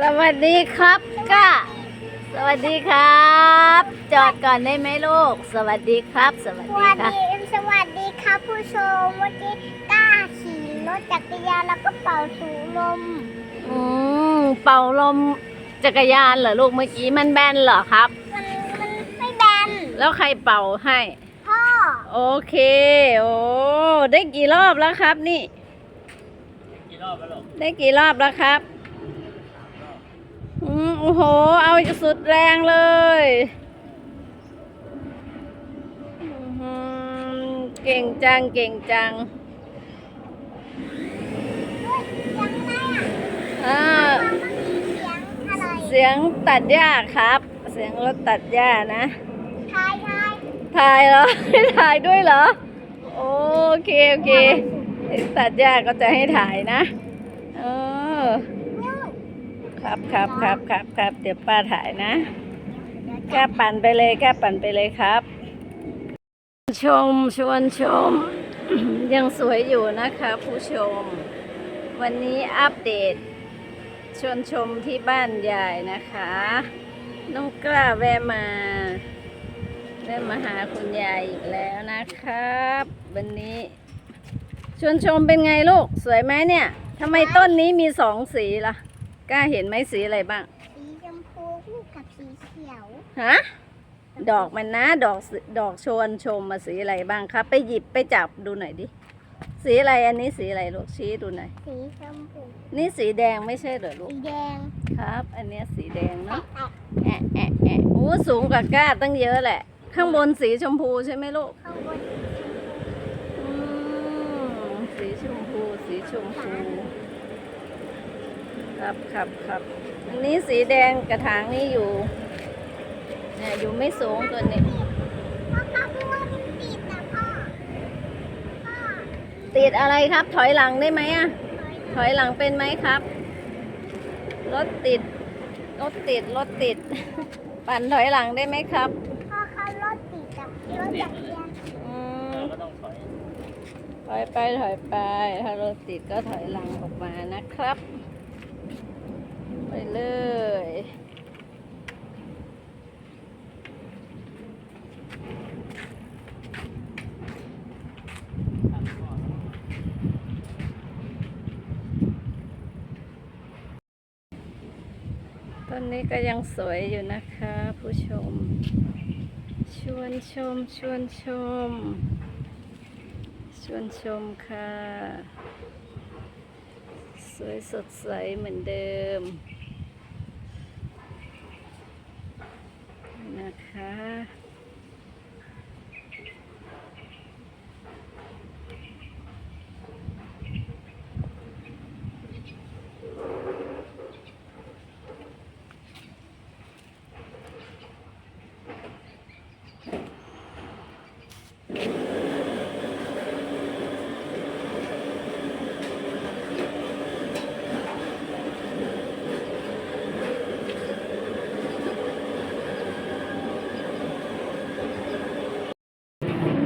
สวัสดีครับก้าสวัสดีครับ จอดก่อนได้ไหมลูก สวัสดีครับ สวัสสดีวัสครับดีสวัสดีครับผู้ชมเมื่อกี้กล้าขี่รถจักรยานแล้วก็เป่าสูลมอืมเป่าลมจักรยานเหรอลูกเมื่อกี้มันแบนเหรอครับ มันมันไม่แบนแล้วใครเป่าให้ พ่อโอเค โอ้ได้กี่รอบแล้วครับนี่กี่รอบแล้วลูกได้กี่รอบแล้วครับอืม โอ้โห เอาสุดแรงเลยอื้อหือเก่งจัง เก่งจังยังไงอะอ่ามันมีเสียงอะไรเสียงตัดหญ้าครับ เสียงรถตัดหญ้านะทายทายถ่ายเหรอถ่ายด้วยเหรอ โอเค โอเคเสียงตัดหญ้าก็จะให้ถ่ายนะ เออนู่น ครับครับครับครับครับเดี๋ยวป้าถ่ายนะแก้ปั่นไปเลยแก้ปั่นไปเลยครับ ชมชวนชม ยังสวยอยู่นะคะ ผู้ชม วันนี้อัปเดต ชวนชมที่บ้านยายนะคะ น้องกล้าแวะมาแวะมาหาคุณยายอีกแล้วนะครับ วันนี้ ชวนชมเป็นไงลูก สวยไหมเนี่ยทำไมต้นนี้มีสองสีล่ะ กล้าเห็นไหมสีอะไรบ้าง สีชมพูคู่กับสีเขียว ฮะ ดอกมันนะ ดอกสีดอกชวนชมมาสีอะไรบ้างครับ ไปหยิบไปจับดูหน่อยดิ สีอะไรอันนี้สีอะไรลูกชี้ดูหน่อย สีชมพู นี่สีแดงไม่ใช่เหรอลูก สีแดง ครับ อันเนี้ยสีแดงแตะเนาะแตะแอะแอะแอะโอ้สูงกว่าก้าตั้งเยอะแหละ ข้างบนสีชมพูใช่ไหมลูก ข้างบนอืมสีชมพูสีชมพู ครับครับครับอันนี้สีแดงกระถางนี่อยู่เนี่ยอยู่ไม่สูงตัวนี้พ่อครับว่ามันติดนะพ่อพ่อติดอะไรครับ ถอยหลังได้ไหมอะถอยถอยหลังเป็นไหมครับ รถติด รถติด รถติด ปั่นถอยหลังได้ไหมครับพ่อเขารถติดกับรถจักรยานอืมเราก็ต้องถอยถอยไปถอยไป ถ้ารถติดก็ถอยหลังออกมานะครับ ไปเลย ต้นนี้ก็ยังสวยอยู่นะคะ ผู้ชม ชวนชม ชวนชม ชวนชมค่ะ สวยสดใสเหมือนเดิม นะคะ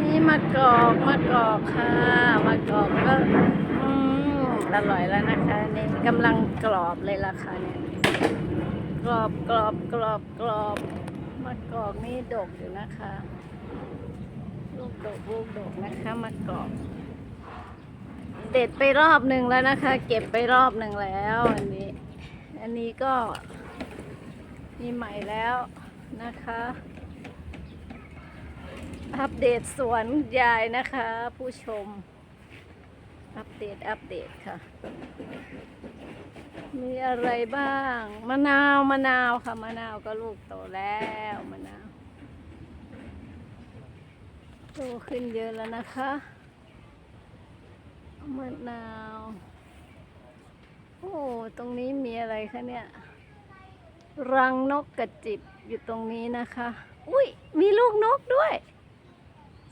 นี่มา กรอกมากรอกค่ะมากรอกก็อืมอร่อยแล้วนะคะนี่กำลังกรอบเลยล่ะค่ะเนี่ยกรอบกรอบกรอบกรอบมากรอกนี่ดกอยู่นะคะ ลูกดกลูกดกนะคะมากรอกเด็ดไปรอบหนึ่งแล้วนะคะ เก็บไปรอบหนึ่งแล้วอันนี้ อันนี้ก็มีใหม่แล้วนะคะ อัปเดตสวนยายนะคะ ผู้ชม อัปเดตอัปเดตค่ะ มีอะไรบ้างมะนาวมะนาวค่ะมะนาวก็ลูกโตแล้วมะนาวโตขึ้นเยอะแล้วนะคะมะนาว โอ้ ตรงนี้มีอะไรคะเนี่ย รังนกกระจิบอยู่ตรงนี้นะคะ อุ้ยมีลูกนกด้วย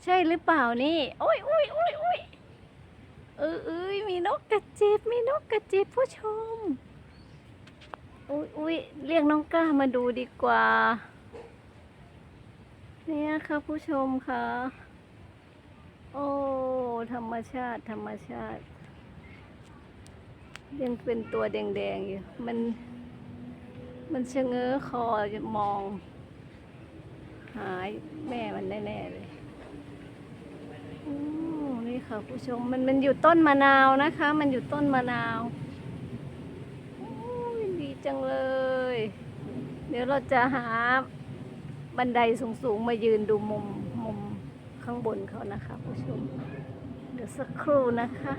ใช่หรือเปล่านี่โอ้ยโอ้ยโอ้ยโอ้ยเออเอ้ยมีนกกระจิบมีนกกระจิบผู้ชมอุ้ยอุ้ยเรียกน้องกล้ามาดูดีกว่า เนี่ยค่ะผู้ชมค่ะ โอ้ธรรมชาติ ธรรมชาติยังเป็นตัวแดงๆอยู่ มัน มันชะเง้อคอจะมอง หายแม่มันแน่ๆเลย ค่ะผู้ชมมันมันอยู่ต้นมะนาวนะคะ มันอยู่ต้นมะนาวโอ้ยดีจังเลย เดี๋ยวเราจะหาบันไดสูงๆ มายืนดูมุมมุมข้างบนเขานะคะผู้ชม เดี๋ยวสักครู่นะคะ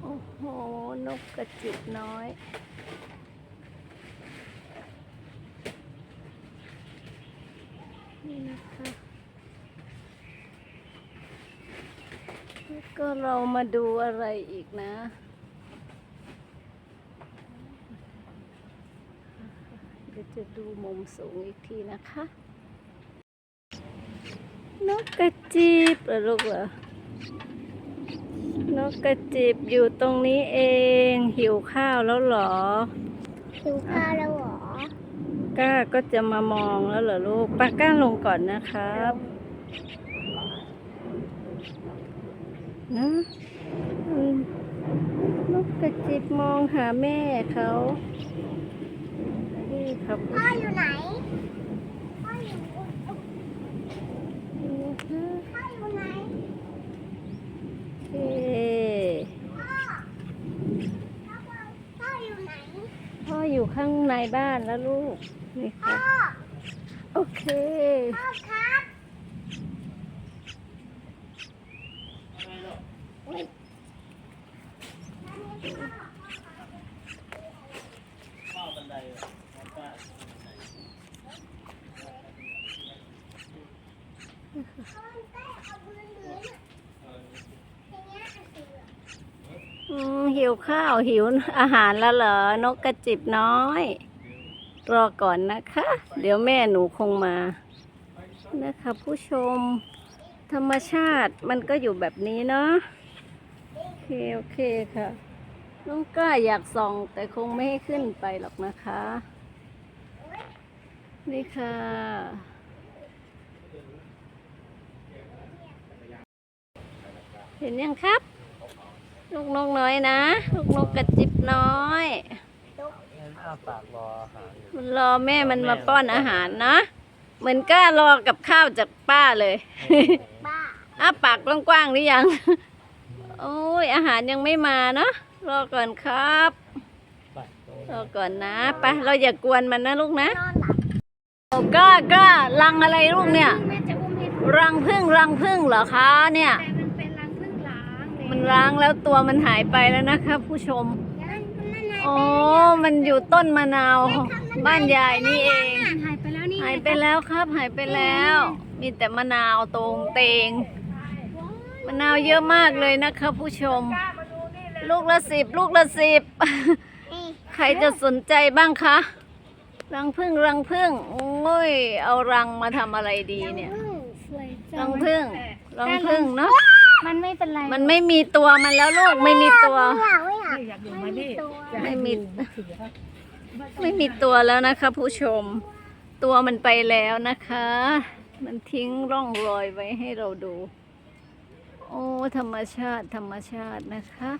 โอ้โห นกกระจิบน้อย นี่นะคะก็เรามาดูอะไรอีกนะเดี๋ยวจะดูมุมสูงอีกทีนะคะ นกกระจิบเหรอลูกเหรอนกกระจิบอยู่ตรงนี้เอง หิวข้าวแล้วเหรอ หิวข้าวแล้วเหรอ ก้าก็จะมามองแล้วเหรอลูกปาก้าลงก่อนนะครับนะอืมนกกระจิบมองหาแม่เขานี่ครับพ่ออยู่ไหน พ่ออยู่ นี่นะคะ พ่ออยู่ไหน โอเค พ่อพ่อพ่ออยู่ไหน พ่ออยู่ ข้างในบ้านแล้วลูก นี่คพ่รัอบโอเค พ่อครับ ข้าวบันไดอะน้องป้า พ่อใกล้เอาพื้นพื้นอะอย่างเงี้ยอันสีเหลือง อืม หิวข้าวหิวอาหารแล้วเหรอนกกระจิบน้อย รอก่อนนะคะ เดี๋ยวแม่หนูคงมา นะคะ ผู้ชม ธรรมชาติมันก็อยู่แบบนี้เนาะโอเคโอเคค่ะน้องก้าอยากส่อง แต่คงไม่ให้ขึ้นไปหรอกนะคะ นี่ค่ะเห็นยังครับ ลูกนกน้อยนะ ลูกนกกระจิบน้อยงั้นอ้าปากรออาหารอยู่มันรอแม่มันมาป้อนอาหารนะ เหมือนก้ารอกับข้าวจากป้าเลย บ้าอ้าปากกว้างๆหรือยัง โอ้ยอาหารยังไม่มาเนาะรอก่อนครับ ไปตรงรอก่อนนะไปเราอย่ากวนมันนะลูกนะนอนหลับโอ้ก้าก้ารังอะไรลูกเนี่ย แม่จะอุ้มให้รังพึ่งรังพึ่งเหรอคะเนี่ยแต่มันเมันร้างแล้วตัวมันหายไปแล้วนะคะผู้ชมมันมันหายอ๋อ มันอยู่ต้นมะนาวบ้านยายนี่เอง หายไปแล้วนี่หายไปแล้วครับ หายไปแล้ว มีแต่มะนาวตรงเตง มะนาวเยอะมากเลยนะคะผู้ชม ลูกละสิบลูกละสิบนี่ใครจะสนใจบ้างคะ รังพึ่งรังพึ่งโอ้ย เอารังมาทำอะไรดีเนี่ยสวยจัรังพึ่งรังพึ่งเนาะ มันไม่เป็นไรมันไม่มีตัวมันแล้วลูกไม่มีตัว ไม่อยากไม่อยากอยากดูไหมพี่ไม่มี ไม่มีตัวแล้วนะคะ ผู้ชม ตัวมันไปแล้วนะคะ มันทิ้งร่องรอยไว้ให้เราดู โอ้ธรรมชาติธรรมชาตินะคะ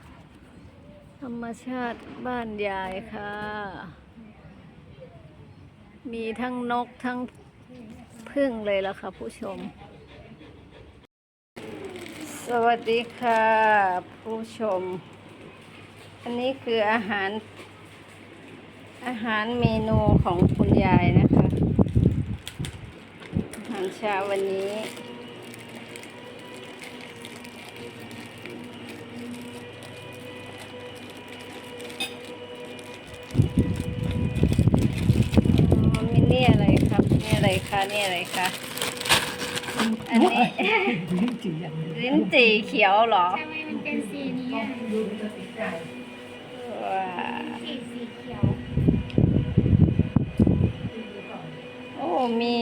ธรรมชาติบ้านยายค่ะ มีทั้งนกทั้งพึ่งเลยล่ะค่ะ ผู้ชม สวัสดีค่ะ ผู้ชม อันนี้คืออาหาร อาหารเมนูของคุณยายนะคะ อาหารเช้าวันนี้มีนี่อะไรครับ นี่อะไรคะ นี่อะไรคะ อันนี้ลิ้นจี่เขียวเหรอ ทำไมมันเป็นสีนี้อะว้าสีสีเขียวโอ้ มี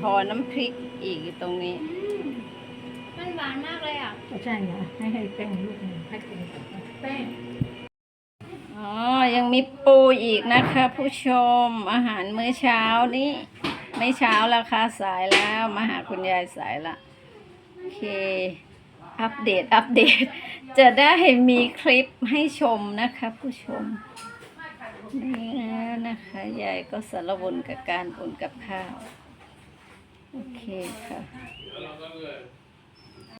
ห่อน้ำพริกอีกอยู่ตรงนี้มันหวานมากเลยอะใช่ไงให้ให้แป้งลูกหนึ่งให้กินกับแป้งอ๋อ ยังมีปูอีกนะคะ ผู้ชมอาหารมื้อเช้านี้ ไม่เช้าแล้วค่ะสายแล้วมาหาคุณยายสายละโอเค อัปเดตอัปเดต จะได้มีคลิปให้ชมนะคะ ผู้ชมนี่นะนะคะยายก็สารวนกับการอุ่นกับข้าว โอเคค่ะ